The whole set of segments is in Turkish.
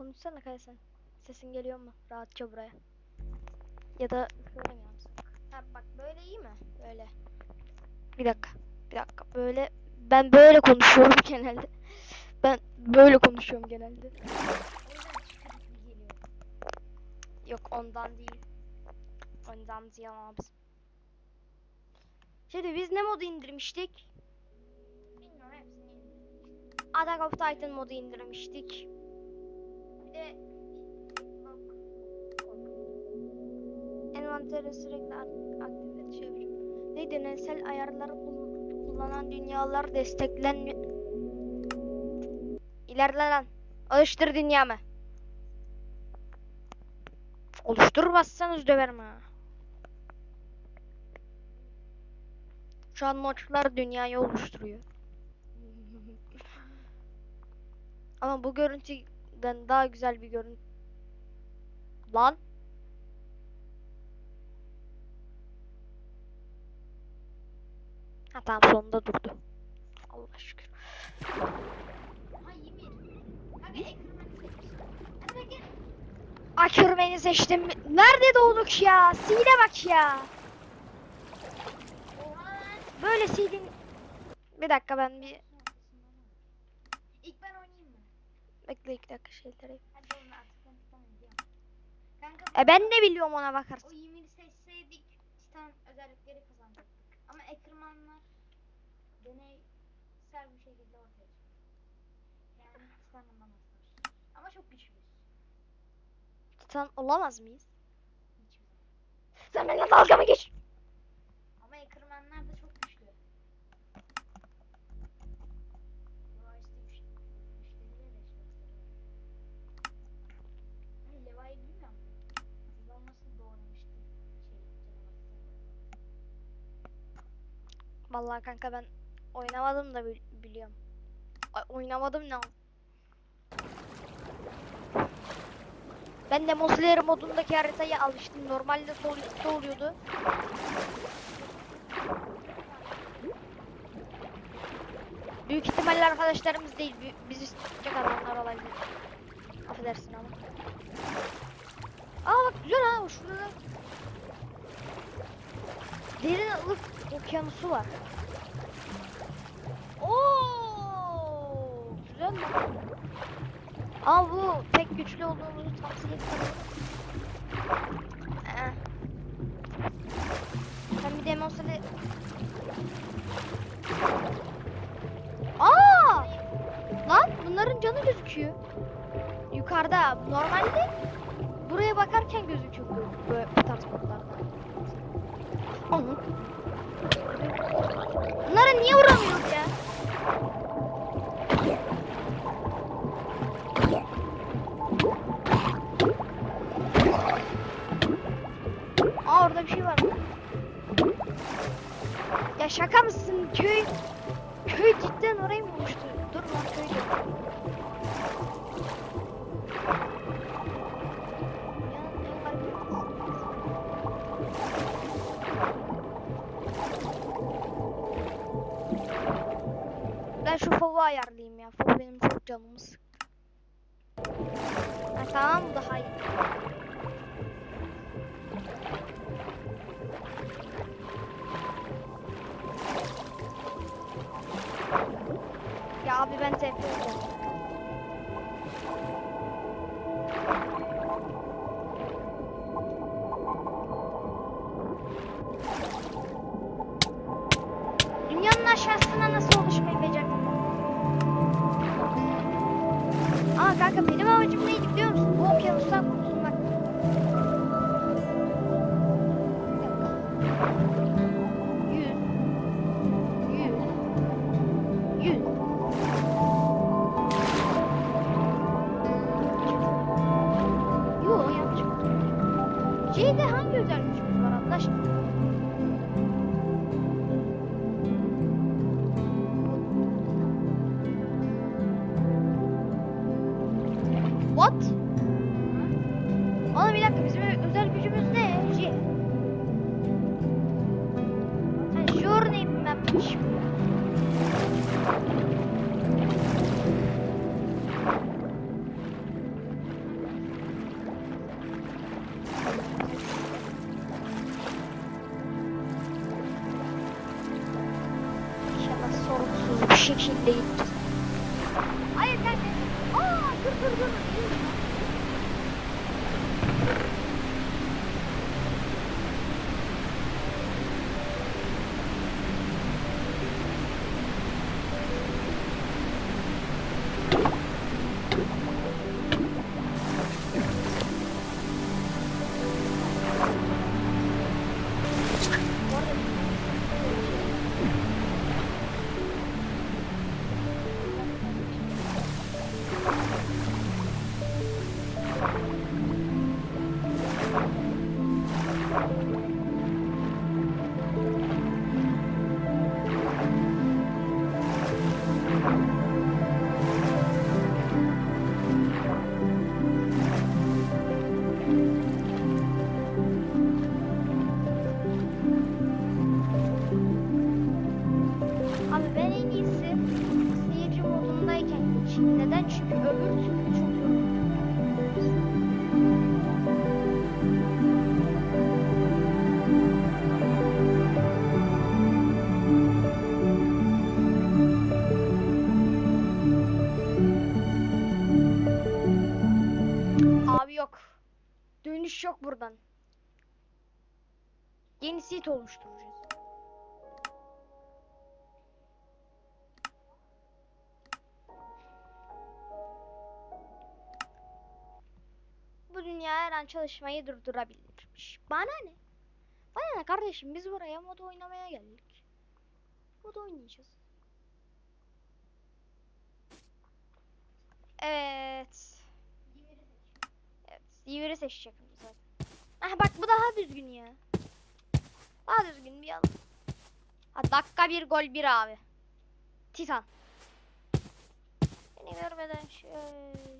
konuşsana Kaya. Sesin geliyor mu? Rahatça buraya. Ya da söylemiyor musun? Ha bak böyle iyi mi? Böyle. Bir dakika. Bir dakika. Böyle ben böyle konuşuyorum genelde. Ben böyle konuşuyorum genelde. Yok ondan değil. Ondan değil abi. Şimdi biz ne modu indirmiştik? Bilmiyorum hepsini. Attack of Titan modu indirmiştik. De Envanteri sürekli ak- aktif et yapacağım. Ne deneysel ayarları kul- kullanan dünyalar desteklen... İlerle lan. Oluştur dünyamı. Oluşturmazsanız döverim ha. Şu an notçular dünyayı oluşturuyor. Ama bu görüntüden daha güzel bir görüntü. Lan. Ha tamam sonunda durdu. Allah şükür. Akürmeni seçtim. Nerede doğduk ya? Sile bak ya. Böyle silin. Bir dakika ben bir İlk ben oynayayım mı? Bekle iki dakika şeyleri. E ben de biliyorum ona o bakarsın. Ymir'i seçseydik Titan özellikleri kazanacaktık. Ama Ekırmanlar deneysel bir şekilde ortaya çıktı. Yani Titan olamazlar. Ama çok güçlüyüz. Titan olamaz mıyız? Sen benimle dalga mı geç? Vallahi kanka ben oynamadım da bil- biliyorum. Ay, oynamadım ne? Ben de Slayer modundaki haritaya alıştım. Normalde sol üstte oluyordu. Büyük ihtimalle arkadaşlarımız değil. bi- Bizi tutacak adamlar olabilir. Affedersin ama. Aa bak güzel ha şurada. Derin ılık okyanusu var. Oo, güzel lan. Ama bu pek güçlü olduğumuzu tavsiye etmiyorum. Eh. Sen bir demo söyle. Aa! Lan bunların canı gözüküyor. Yukarıda. Normalde buraya bakarken gözüküyor bu, bu tarz modlarda. Anam. orang şahsına nasıl oluşmayı becerdin? Aa kanka benim amacım neydi biliyor musun? Bu okyanustan kurtulmak. Yüz. Yüz. Yüz. Yo yanlış. C'de hangi özellikimiz var anlaştık? Dönüş yok buradan. Yeni seat oluşturacağız. Bu dünya her an çalışmayı durdurabilirmiş. Bana ne? Bana ne kardeşim biz buraya mod oynamaya geldik. Mod oynayacağız. Evet. Evet. Yiveri seçecektim. Ah bak bu daha düzgün ya. Daha düzgün bir yalan. Ha, dakika bir gol bir abi. Titan. Beni görmeden şöyle.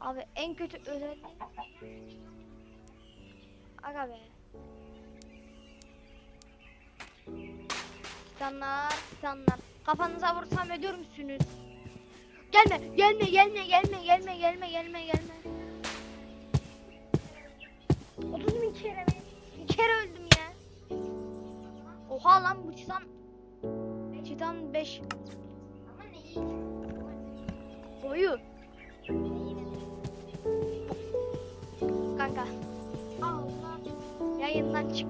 Abi en kötü özelliği Aga be Titanlar titanlar Kafanıza vursam ölür müsünüz? Gelme gelme gelme gelme gelme gelme gelme gelme 30 bin kere mi? Bir kere öldüm ya Oha lan bu titan Titan 5 Ama ne iyi. Boyu lunch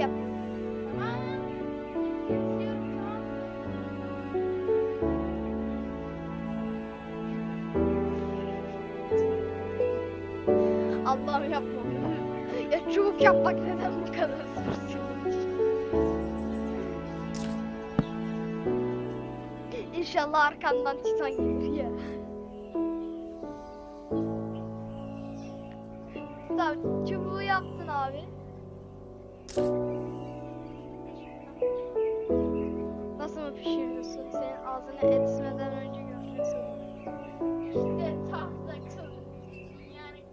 yap. Allah'ım yapma. ya çubuk yapmak neden bu kadar zor? İnşallah arkandan titan gelir ya. Tamam çubuğu yaptın abi. İşte tahta kılıç. Yani.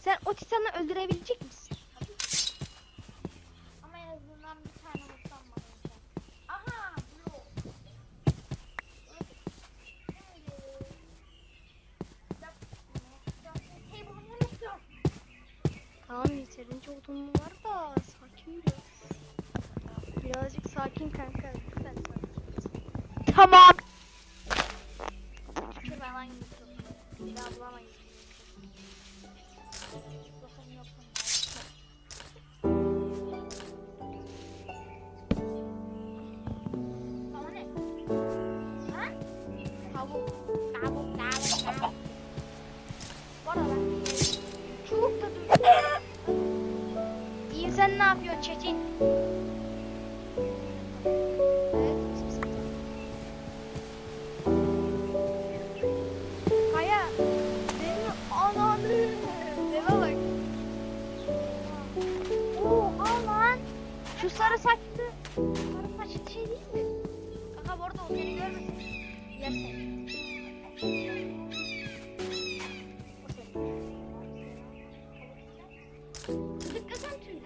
Sen o titanı öldürebilecek misin? Ama en azından bir tane vursam bana yeter. Aha! Blok. Tamam yeterince odun var da sakin biraz. Birazcık sakin kanka. Lütfen sakin. Tamam. Şuradan hangi Bir daha bulamayız. sen ne yapıyorsun Çetin? Sarı saçlı. Sarı saçlı şey değil mi? Kanka bu arada o seni görmesin. Yersen. Gıdıklasan tüylü.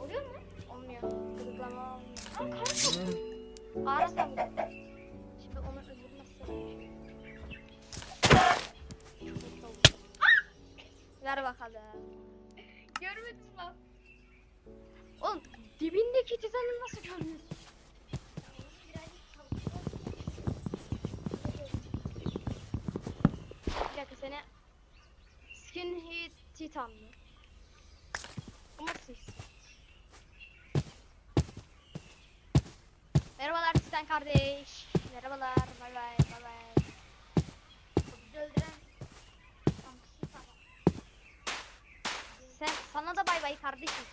Oluyor mu? Olmuyor. Gıdıklama olmuyor. Kar çok. Ağrısam da. Şimdi onu öldürmezsem. Ver bakalım. Görmedim bak. Oğlum dibindeki titanı nasıl görmüyorsun? Bir dakika seni Skin Heat Titan mı? Ama siz. Merhabalar Titan kardeş. Merhabalar. Bay bay bay bay. Sen sana da bay bay kardeşim.